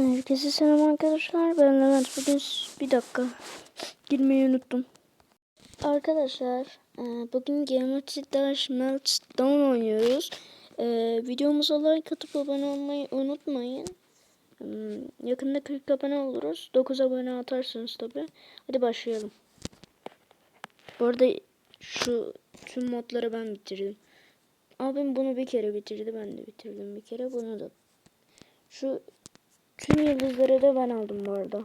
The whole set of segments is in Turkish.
Herkese selam arkadaşlar. Ben Levent. Bugün bir dakika girmeyi unuttum. Arkadaşlar e, bugün Geometry Dash Meltdown oynuyoruz. E, videomuza like atıp abone olmayı unutmayın. Hmm, Yakında 40 abone oluruz. 9 abone atarsınız tabi. Hadi başlayalım. Bu arada şu tüm modları ben bitirdim. Abim bunu bir kere bitirdi. Ben de bitirdim bir kere. Bunu da. Şu Tüm yıldızları da ben aldım bu arada.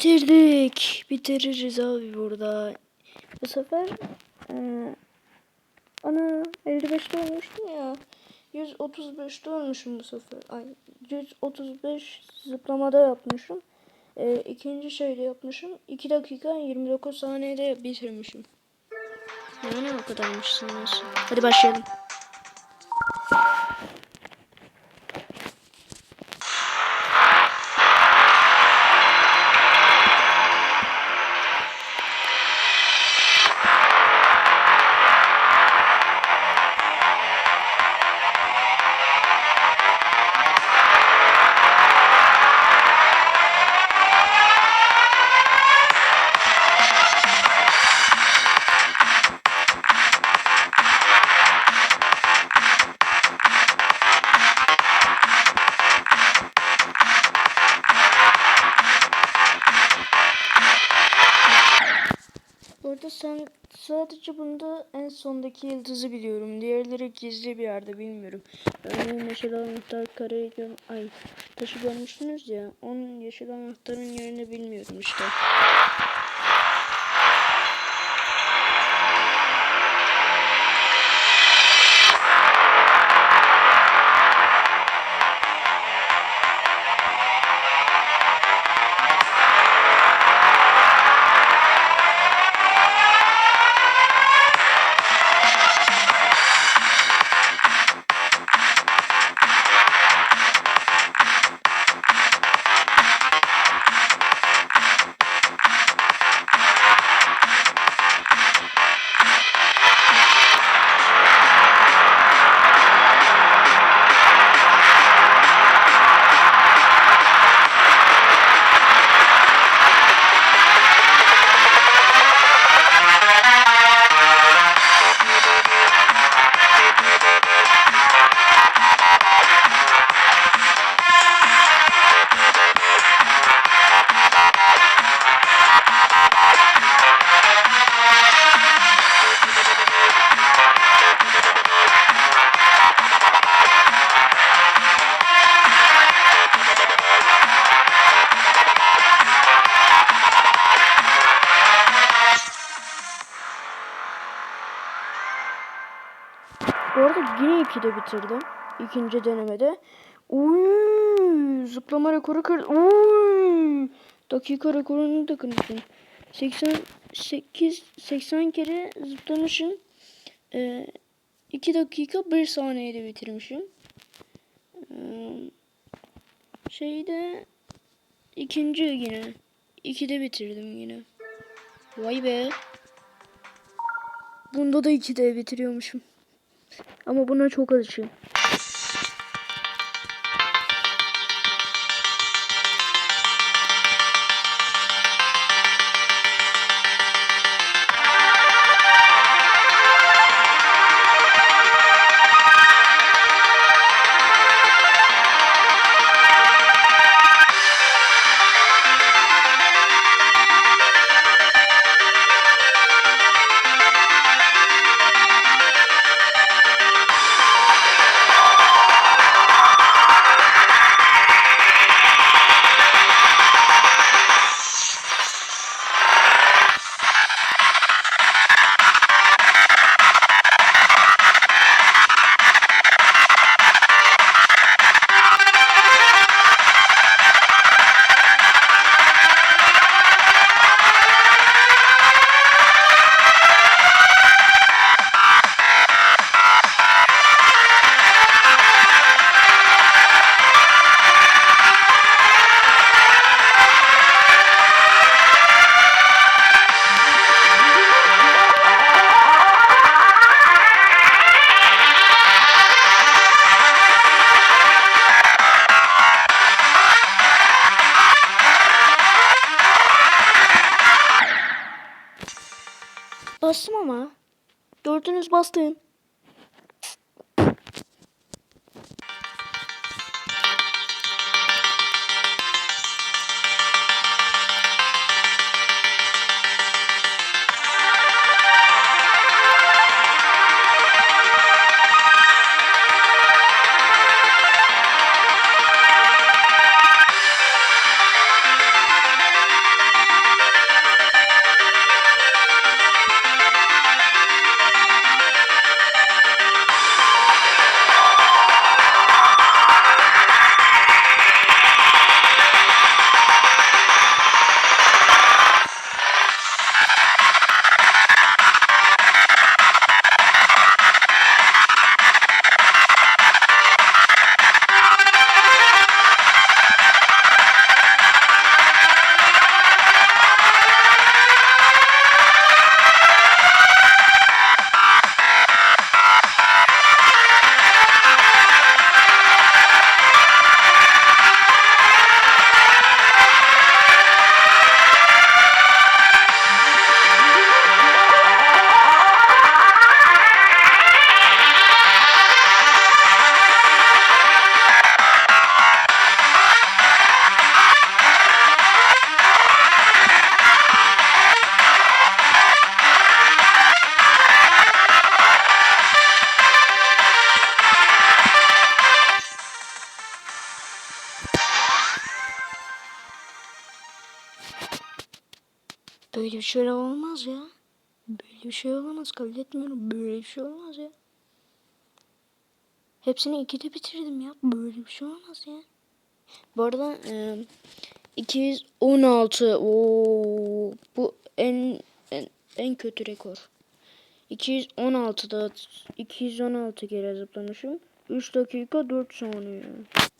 Bitirdik. Bitiririz abi burada. Bu sefer e, ana 55'te olmuştum ya. 135'te olmuşum bu sefer. Ay 135 zıplamada yapmışım. E, ikinci şeyde yapmışım. 2 dakika 29 saniyede bitirmişim. Yani o kadarmışsınız. Hadi başlayalım. Sadece bunda en sondaki yıldızı biliyorum. Diğerleri gizli bir yerde bilmiyorum. Örneğin yeşil anahtar kareyi gör ay taşı görmüştünüz ya. Onun yeşil anahtarın yerini bilmiyorum işte. Yine 2'de bitirdim. İkinci denemede. Uy, zıplama rekoru kır. Uy, dakika rekorunu da kırmışım. 88 80 kere zıplamışım. Ee, 2 dakika 1 saniyede bitirmişim. Ee, şeyde ikinci yine. 2'de bitirdim yine. Vay be. Bunda da 2'de bitiriyormuşum. Ama buna çok alışığım. Gördünüz bastım. Böyle bir şey olmaz ya. Böyle bir şey olamaz. Kabul etmiyorum. Böyle bir şey olmaz ya. Hepsini ikide bitirdim ya. Böyle bir şey olmaz ya. Bu arada e, 216 Oo, bu en, en en kötü rekor. 216'da 216 kere zıplamışım. 3 dakika 4 saniye.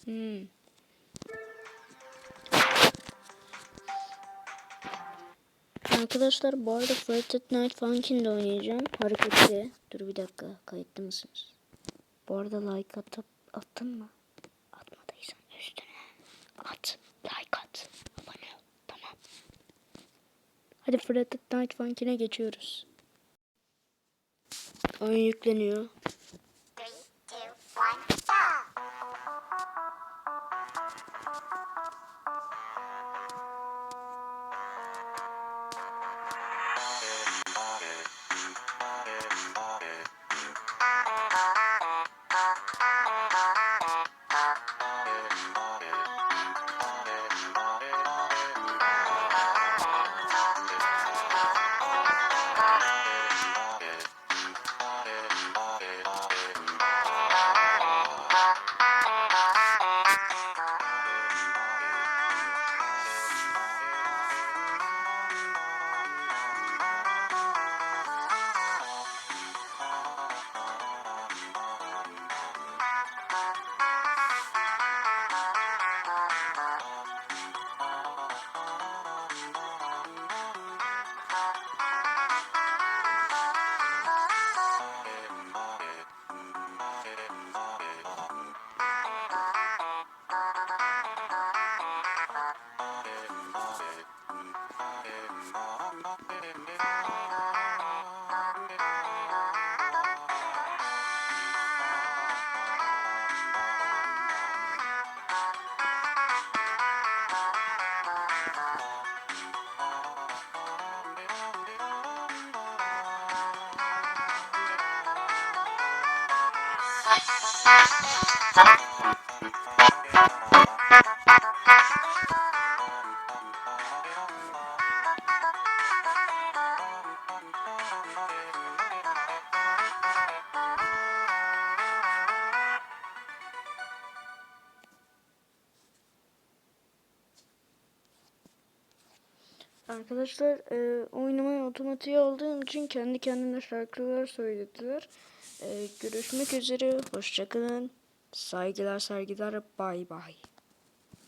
Hmm. Arkadaşlar bu arada Friday Night Funkin'de oynayacağım. Hareketli. Dur bir dakika. Kayıtlı mısınız? Bu arada like atıp attın mı? Atmadıysan üstüne at. Like at. Abone ol. Tamam. Hadi Friday Night Funkin'e geçiyoruz. Oyun yükleniyor. Arkadaşlar e, oynamaya otomatiğe aldığım için kendi kendine şarkılar söylediler. E, görüşmek üzere. Hoşçakalın. Saygılar saygılar. Bay bay.